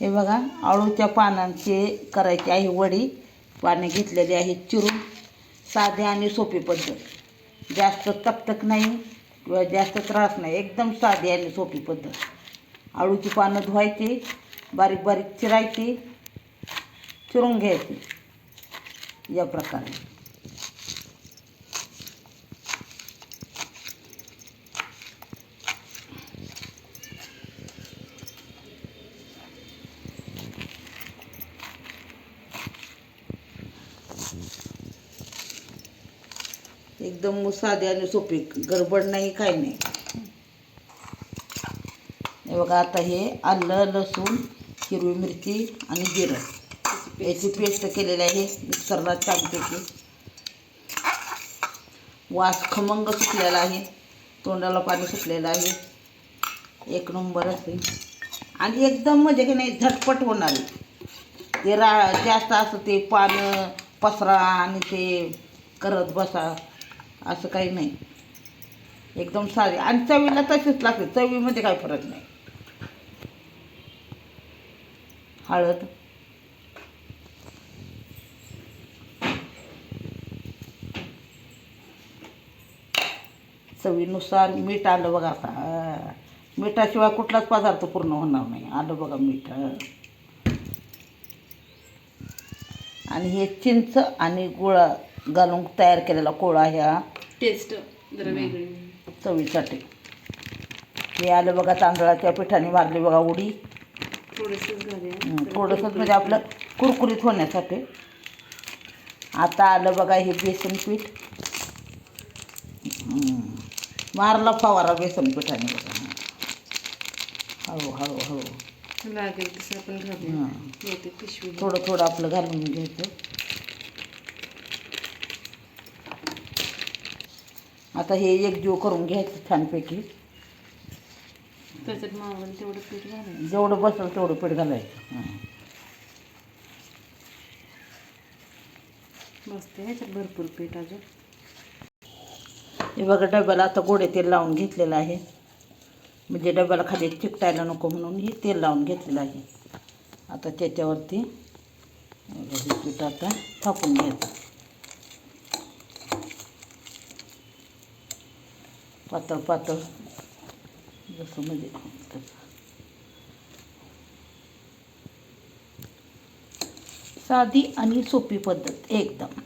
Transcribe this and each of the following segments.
हे बघा आळूच्या पानांचे करायची आहे वडी. पाने घेतलेली आहेत चिरून. साधी आणि सोपी पद्धत. जास्त तकतक नाही किंवा जास्त त्रास नाही एकदम साधी आणि सोपी पद्धत. आळूची पानं धुवायची बारीक बारीक चिरायची चिरून घ्यायची. या प्रकारे. एकदम साधी आणि सोपी गडबड नाही काही नाही. हे बघा आता हे आलं लसूण हिरवी मिरची आणि जिरं. याची पेस्ट केलेली आहे मिक्सरला छानपैकी वास खमंग सुटलेला आहे तोंडाला पाणी सुटलेलं आहे. एक नंबर असते आणि एकदम म्हणजे की नाही झटपट होणार आहे. ते रा जास्त असं ते पानं पसरा आणि ते करत बसा. असं काही नाही. एकदम साधी. आणि चवीला तशीच लागते. चवीमध्ये काही फरक नाही. हळद. चवीनुसार मीठ आलं बघा आता. मिठाशिवाय कुठलाच पदार्थ पूर्ण होणार नाही. आलं बघा मीठ. आणि हे चिंच आणि गुळ घालून तयार केलेला कोळा ह्या. टेस्ट जरा वेगळी. चवीसाठी. हे आलं बघा तांदळाच्या पिठाने मारली बघा उडी. थोडंसंच घालूया. थोडंसंच म्हणजे आपलं कुरकुरीत होण्यासाठी. आता आलं बघा हे बेसन पीठ. मारला फवारा बेसन पिठाने बघा. हं. हळू हळू हळू लागेल तसं आपण घालूया. हं. थोडं थोडं आपलं घालून घ्यायचं. आता हे एकजीव करून घ्यायचं छानपैकी. त्याच्यात मावल तेवढं पीठ घालायचं. जेवढं बसेल तेवढं पीठ घालायचं. हं. मस्त ह्याच्यात भरपूर पीठ अजून. हे बघा डब्याला आता गोडे तेल लावून घेतलेलं आहे. म्हणजे डब्याला खाली चिकटायला नको म्हणून हे तेल लावून घेतलेलं आहे. आता त्याच्यावरती हे बघा हे पीठ आता थापून घ्यायचं. पातळ पातळ. जसं म्हणजे तसं. साधी आणि सोपी पद्धत एकदम.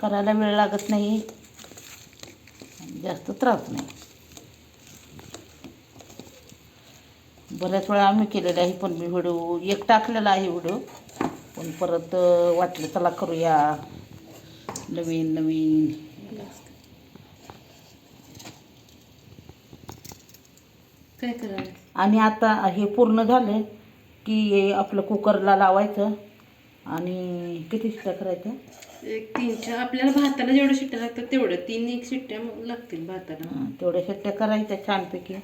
करायला वेळ लागत नाही. जास्त त्रास नाही. बऱ्याच वेळा आम्ही केलेलं आहे पण मी व्हिडिओ एक टाकलेला आहे व्हिडिओ. पण परत वाटलं चला करूया. नवीन नवीन. काय आणि आता हे पूर्ण झालं की हे आपलं कुकरला लावायचं आणि किती शिट्ट्या करायच्या? एक तीन चार. आपल्याला भाताला जेवढं शिट्ट्या लागतात तेवढं तीन एक शिट्ट्या मग लागतील भाताला. हां, तेवढ्या शिट्ट्या करायच्या छानपैकी.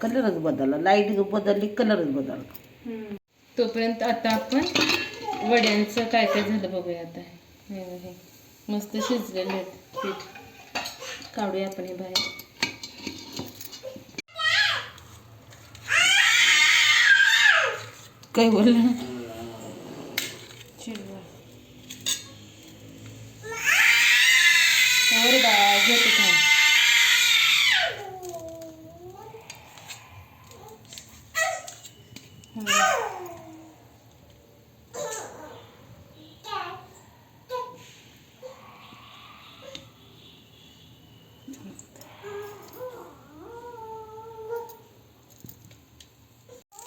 कलरच बदलला. लाइट बदलली कलरच बदलला. तोपर्यंत आता आपण वड्यांचं काय काय झालं बघूया आता. हे बघ हे. मस्त शिजलेले आहेत पीठ. काढूया आपण हे बाहेर. काय बोललं चिरवा वर बा घेते थांब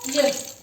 Yes.